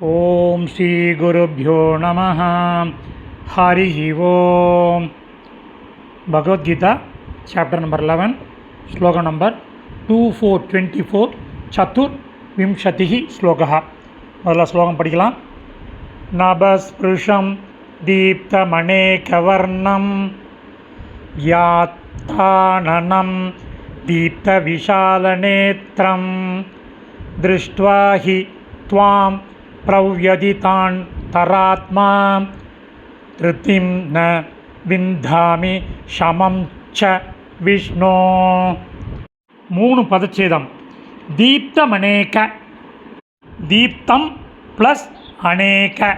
ॐ श्रीगुरुभ्यो नमः हरिः ओम् भगवद्गीता चाप्टर् नम्बर् लेवन् श्लोक number two four twenty four சத்துர் விம்சதிः ஸ்லோகः முதல்ல ஸ்லோகம் படிக்கலாம் நபஸ்பிருஷம் दीप्तमनेकवर्णं यात्ताननं दीप्तविशालनेत्रं दृष्ट्वा हि त्वां प्रव्यदितान्तरात्मा धृतिं न विन्धामि शमं च विष्णो மூணு பதச்சேதம் தீப்தமனேக தீப்தம் ப்ளஸ் அநேக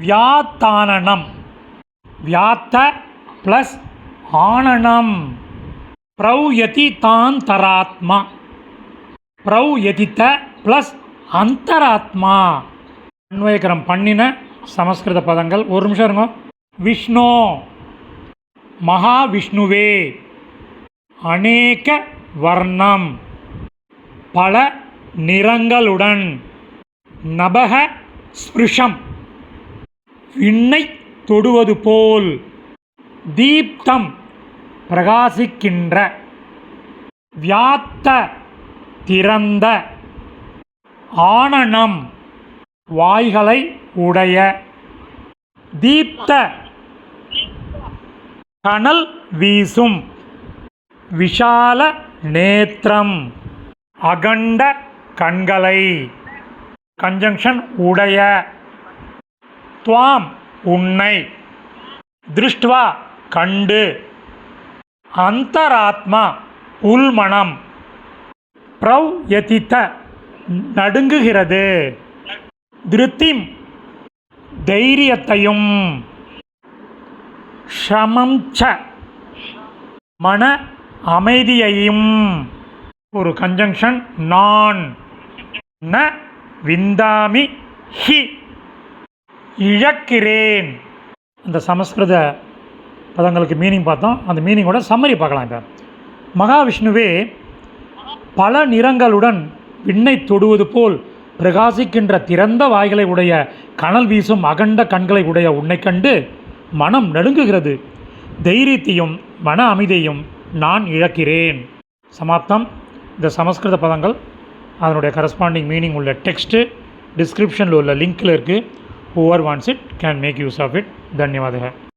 வியாத்தானனம் வியாத்த ப்ளஸ் ஆனனம் பிரௌயதி தாந்தராத்மா பிரௌயதித்த ப்ளஸ் அந்தராத்மா. அன்வயக்கரம் பண்ணின சமஸ்கிருத பதங்கள். ஒரு நிமிஷம் இருங்க. விஷ்ணு. மகாவிஷ்ணுவே. அநேக வர்ணம். பல நிறங்களுடன். நபக ஸ்பிருஷம். விண்ணை தொடுவது போல். தீப்தம் பிரகாசிக்கின்ற. வியாத்த திறந்த. ஆனனம் வாய்களை உடைய தீப்த கனல் வீசும் விஷால நேத்திரம் அகண்ட கண்களை கன்ஜங்ஷன் உடைய துவாம் உன்னை திருஷ்டுவா கண்டு அந்தராத்மா உள்மணம் பிரௌ எதித்த நடுங்குகிறது. திருத்திம். தைரியத்தையும். ஷமம் ச மன அமைதியையும். ஒரு கன்ஜங்ஷன் நான். ந விந்தாமி ஹி. இழக்கிறேன். அந்த சமஸ்கிருத பதங்களுக்கு மீனிங் பார்த்தோம். அந்த மீனிங்கோட சம்மரி பார்க்கலாம் இப்போ. மகாவிஷ்ணுவே பல நிறங்களுடன் விண்ணை தொடுவது போல் பிரகாசிக்கின்ற திறந்த வாய்களை உடைய கனல் வீசும் அகண்ட கண்களை உடைய உன்னை கண்டு மனம் நடுங்குகிறது. தைரியத்தையும் மன அமைதியையும் நான் இழக்கிறேன். சமாப்தம். இந்த சமஸ்கிருத பதங்கள் அதனுடைய கரஸ்பாண்டிங் மீனிங் உள்ள டெக்ஸ்ட்டு டிஸ்கிரிப்ஷனில் உள்ள லிங்க்கில் இருக்குது however once it can make use of it தன்யவாதக.